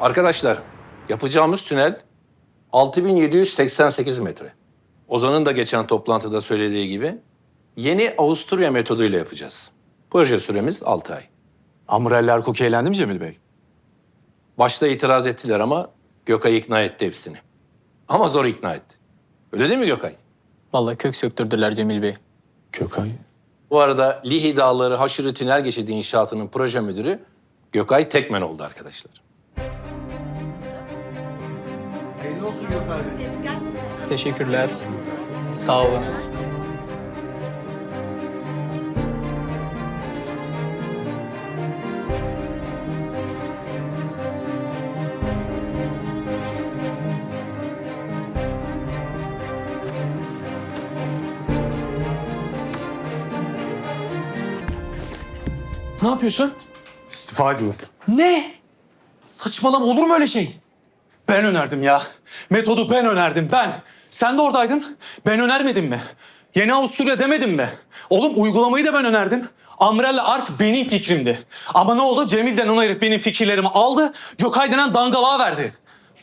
Arkadaşlar, yapacağımız tünel 6788 metre. Ozan'ın da geçen toplantıda söylediği gibi yeni Avusturya metoduyla yapacağız. Proje süremiz 6 ay. Amreller kokeylendi mi Cemil Bey? Başta itiraz ettiler ama Gökay ikna etti hepsini. Ama zor ikna etti. Öyle değil mi Gökay? Vallahi kök söktürdüler Cemil Bey. Kökay. Bu arada Lihi Dağları Haşırı Tünel Geçidi İnşaatı'nın proje müdürü Gökay Tekmen oldu arkadaşlar. Teşekkürler. Sağ olun. Ne yapıyorsun? İstifa ediyor. Ne? Saçmalama olur mu öyle şey? Ben önerdim ya. Metodu ben önerdim ben. Sen de oradaydın. Ben önermedim mi? Yeni Avusturya demedim mi? Oğlum uygulamayı da ben önerdim. Amrelle Ark benim fikrimdi. Ama ne oldu? Cemil denen o herif benim fikirlerimi aldı. Gökay denen dangalağa verdi.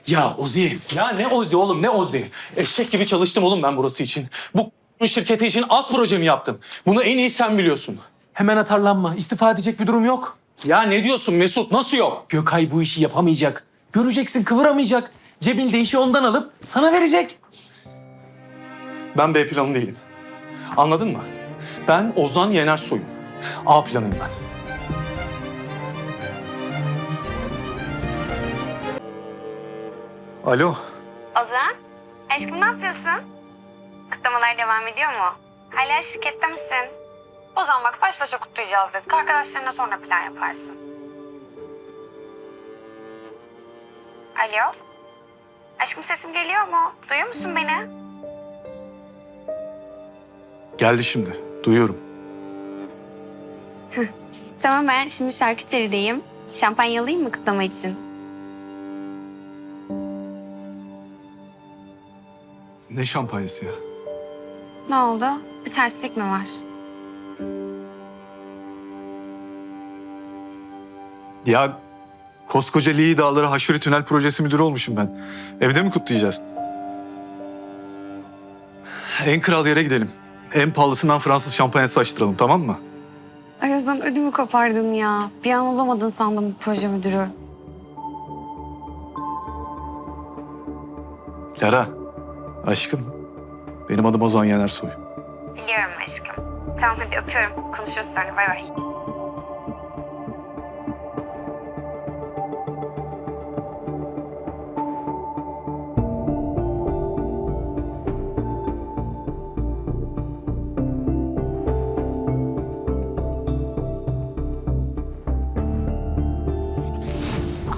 Ya Ozi. Ya ne Ozi oğlum ne Ozi? Eşek gibi çalıştım oğlum ben burası için. Bu şirketi için az projemi yaptım. Bunu en iyi sen biliyorsun. Hemen atarlanma. İstifa edecek bir durum yok. Ya ne diyorsun Mesut? Nasıl yok? Gökay bu işi yapamayacak. Göreceksin kıvıramayacak. Cebil de işi ondan alıp sana verecek. Ben B planı değilim. Anladın mı? Ben Ozan Yenersoy'um. A planıyım ben. Alo. Ozan, aşkım ne yapıyorsun? Kutlamalar devam ediyor mu? Hala şirkette misin? Ozan bak baş başa kutlayacağız dedik. Arkadaşlarına sonra plan yaparsın. Alo? Aşkım sesim geliyor mu? Duyuyor musun beni? Geldi şimdi. Duyuyorum. Tamam ben şimdi şarküterideyim. Şampanya alayım mı kutlama için? Ne şampanyası ya? Ne oldu? Bir terslik mi var? Ya koskoca Lihi Dağları Haşuri Tünel Projesi müdürü olmuşum ben. Evde mi kutlayacağız? En kral yere gidelim. En pahalısından Fransız şampanyası açtıralım tamam mı? Ay Ozan ödümü kopardın ya. Bir an olamadın sandım bu proje müdürü. Lara, aşkım. Benim adım Ozan Yenersoy. Biliyorum aşkım. Tamam hadi öpüyorum. Konuşuruz sonra bay bay.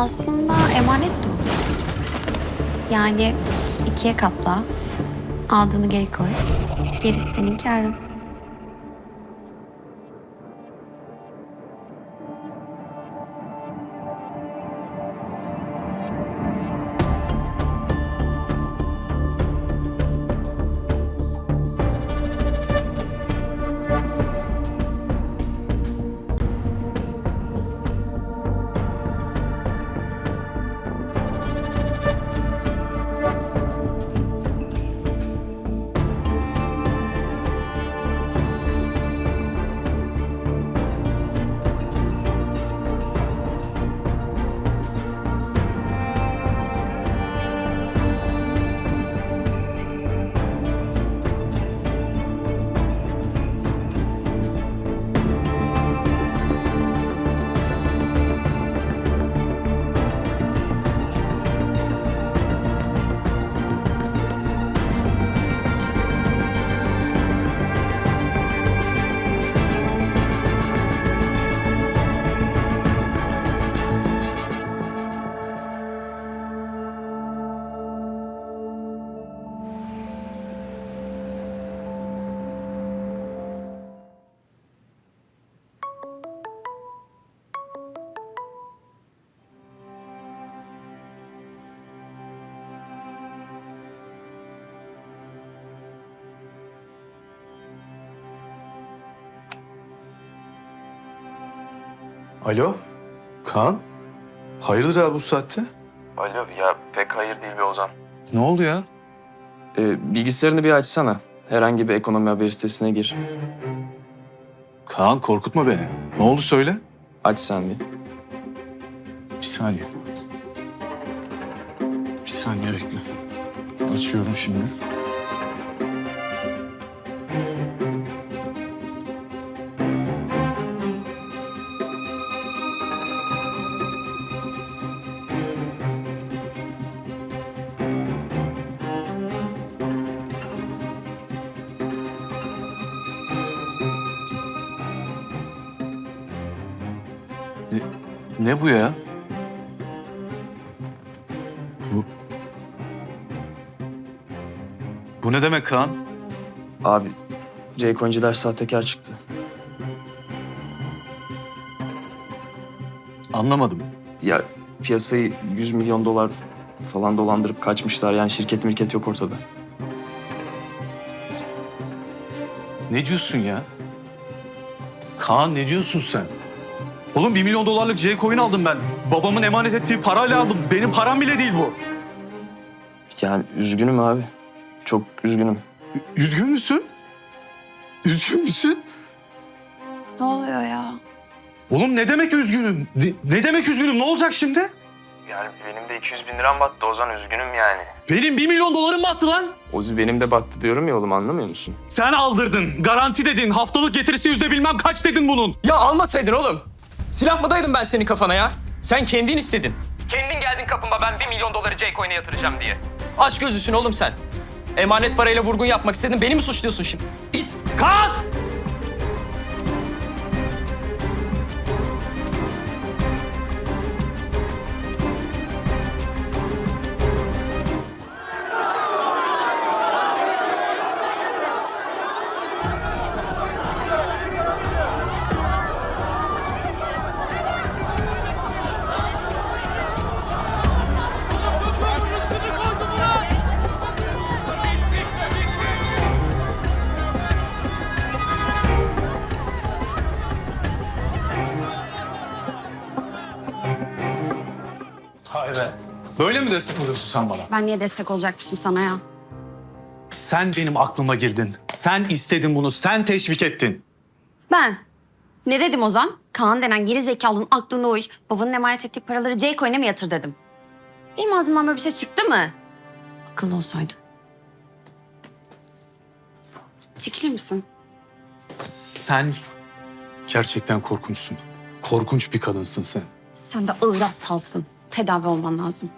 Aslında emanet de. Yani ikiye katla, aldığını geri koy. Gerisi senin kârın. Alo, Kaan. Hayırdır ya bu saatte? Alo ya pek hayır değil be Ozan. Ne oldu ya? Ee, bilgisayarını bir açsana. Herhangi bir ekonomi haber sitesine gir. Kaan korkutma beni. Ne oldu söyle. Aç sen bir. Bir saniye. Bir saniye bekle. Açıyorum şimdi. Ne, ne bu ya? Bu... Bu ne demek Kaan? Abi Oyuncular sahtekar çıktı. Anlamadım. Ya piyasayı 100 milyon dolar falan dolandırıp kaçmışlar. Yani şirket mirket yok ortada. Ne diyorsun ya? Kaan ne diyorsun sen? Oğlum bir milyon dolarlık J-Coin aldım ben. Babamın emanet ettiği parayla aldım. Benim param bile değil bu. Yani üzgünüm abi. Çok üzgünüm. Üzgün müsün? Üzgün müsün? Ne oluyor ya? Oğlum ne demek üzgünüm? Ne, ne demek üzgünüm? Ne olacak şimdi? Yani benim de 200 bin liram battı Ozan üzgünüm yani. Benim bir milyon dolarım battı lan. Ozi benim de battı diyorum ya oğlum anlamıyor musun? Sen aldırdın. Garanti dedin. Haftalık getirisi yüzde bilmem kaç dedin bunun. Ya almasaydın oğlum. Silah mı daydım ben senin kafana ya? Sen kendin istedin. Kendin geldin kapıma ben bir milyon doları J-Coin'e yatıracağım diye. Aç gözlüsün oğlum sen. Emanet parayla vurgun yapmak istedin. Beni mi suçluyorsun şimdi? Git. Kaan! Hay be. Böyle mi destek oluyorsun sen bana? Ben niye destek olacakmışım sana ya? Sen benim aklıma girdin. Sen istedin bunu. Sen teşvik ettin. Ben. Ne dedim Ozan? Kaan denen geri zekalının aklına uy. Babanın emanet ettiği paraları J-Coin'e mi yatır dedim. Benim ağzımdan böyle bir şey çıktı mı? Akıllı olsaydın. Çekilir misin? Sen gerçekten korkunçsun. Korkunç bir kadınsın sen. Sen de ağır aptalsın. Tedavi olman lazım.